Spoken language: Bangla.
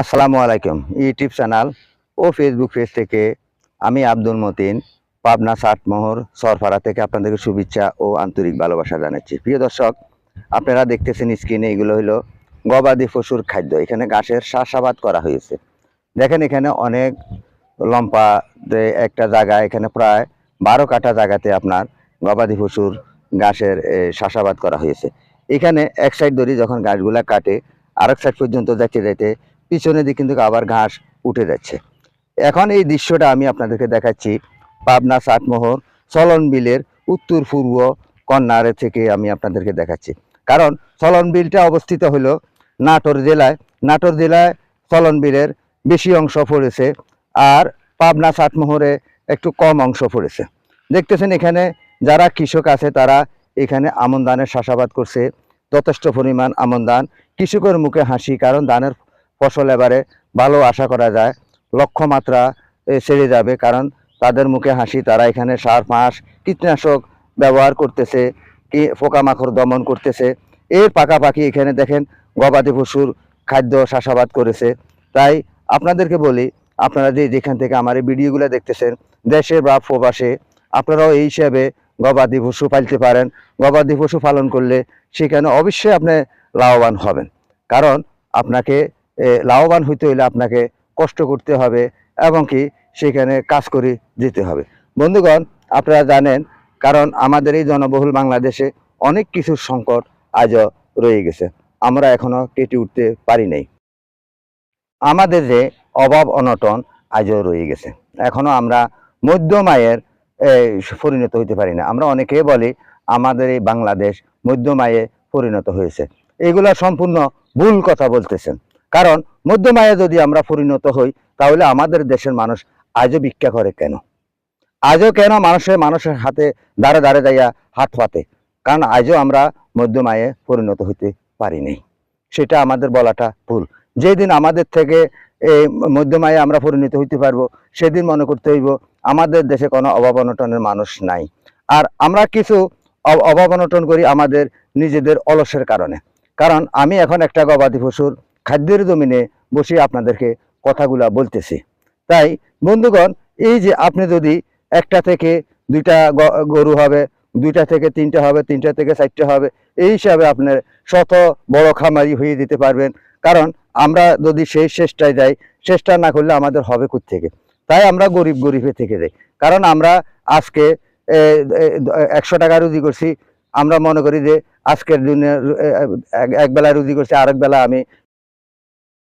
আসসালামু আলাইকুম, ইউটিউব চ্যানেল ও ফেসবুক পেজ থেকে আমি আব্দুল মতিন, পাবনা সাতমোহর সরফারা থেকে আপনাদেরকে শুভেচ্ছা ও আন্তরিক ভালোবাসা জানাচ্ছি। প্রিয় দর্শক, আপনারা দেখতেছেন স্ক্রিনে এগুলো হলো গবাদি পশুর খাদ্য। এখানে ঘাসের চাষাবাদ করা হয়েছে। দেখেন এখানে অনেক লম্পা একটা জায়গা, এখানে প্রায় বারো কাঠা জায়গাতে আপনার গবাদি পশুর ঘাসের চাষাবাদ করা হয়েছে। এখানে এক সাইড ধরে যখন ঘাসগুলা কাটে, আরেক সাইড পর্যন্ত যাইতে যাইতে পিছনে দিকে কিন্তু আবার ঘাস উঠে যাচ্ছে। এখন এই দৃশ্যটা আমি আপনাদেরকে দেখাচ্ছি পাবনা সাতমোহর চলন বিলের উত্তর পূর্ব কন্যারে থেকে আমি আপনাদেরকে দেখাচ্ছি। কারণ চলন বিলটা অবস্থিত হলো নাটোর জেলায়। নাটোর জেলায় চলন বিলের বেশি অংশ পড়েছে আর পাবনা সাতমোহরে একটু কম অংশ পড়েছে। দেখতেছেন এখানে যারা কৃষক আছে তারা এখানে আমন ধানের চাষাবাদ করছে, যথেষ্ট পরিমাণ আমন ধান। কৃষকের মুখে হাসি, কারণ ধানের ফসল এবারে ভালো আশা করা যায়। লক্ষ্যমাত্রা ছেড়ে যাবে কারণ তাদের মুখে হাসি, তারা এখানে সার, ফাঁস, কীটনাশক ব্যবহার করতেছে, কি পোকামাকড় দমন করতেছে। এর পাকাপাকি এখানে দেখেন গবাদি পশুর খাদ্য চাষাবাদ করেছে। তাই আপনাদেরকে বলি, আপনারা যে যেখান থেকে আমার এই ভিডিওগুলো দেখতেছেন, দেশে বা প্রবাসে, আপনারাও এই হিসাবে গবাদি পশু পালতে পারেন। গবাদি পশু পালন করলে সেখানে অবশ্যই আপনি লাভবান হবেন। কারণ আপনাকে লাভবান হইতে হলে আপনাকে কষ্ট করতে হবে এবং কি সেখানে কাজ করে যেতে হবে। বন্ধুগণ, আপনারা জানেন, কারণ আমাদের এই জনবহুল বাংলাদেশে অনেক কিছুর সংকট আজও রয়ে গেছে। আমরা এখনও কেটে উঠতে পারি নাই। আমাদের যে অভাব অনটন আজও রয়ে গেছে। এখনও আমরা মধ্যম আয়ের পরিণত হইতে পারি না। আমরা অনেকে বলি, আমাদের এই বাংলাদেশ মধ্যম আয়ে পরিণত হয়েছে। এগুলা সম্পূর্ণ ভুল কথা বলতেছেন। কারণ মধ্যম আয়ে যদি আমরা পরিণত হই, তাহলে আমাদের দেশের মানুষ আজও ভিক্ষা করে কেন? আজও কেন মানুষের মানুষের হাতে দাঁড়ে দাঁড়ে যাইয়া হাত পাতে? কারণ আজও আমরা মধ্যম আয়ে পরিণত হইতে পারিনি সেটা আমাদের বলাটা ভুল। যেদিন আমাদের থেকে এই মধ্যম আয়ে আমরা পরিণত হইতে পারব, সেদিন মনে করতে হইব, আমাদের দেশে কোনো অভাব অনটনের মানুষ নাই। আর আমরা কিছু অভাব অনটন করি আমাদের নিজেদের অলসের কারণে। কারণ আমি এখন একটা গবাদি পশুর খাদ্যের জমিনে বসে আপনাদেরকে কথাগুলা বলতেছি। তাই বন্ধুগণ এই যে আপনি যদি একটা থেকে দুইটা গরু হবে দুইটা থেকে তিনটা হবে তিনটা থেকে চারটা হবে এই হিসাবে আপনার শত বড় খামারি হয়ে দিতে পারবেন। কারণ আমরা যদি সেই চেষ্টায় যাই চেষ্টা না করলে আমাদের হবে থেকে তাই আমরা গরিব গরিবে থেকে যাই। কারণ আমরা আজকে একশো টাকা রুজি করছি আমরা মনে করি যে আজকের দিনে রু- এ, এক- এক বেলা রুজি করছি আরেক বেলা আমি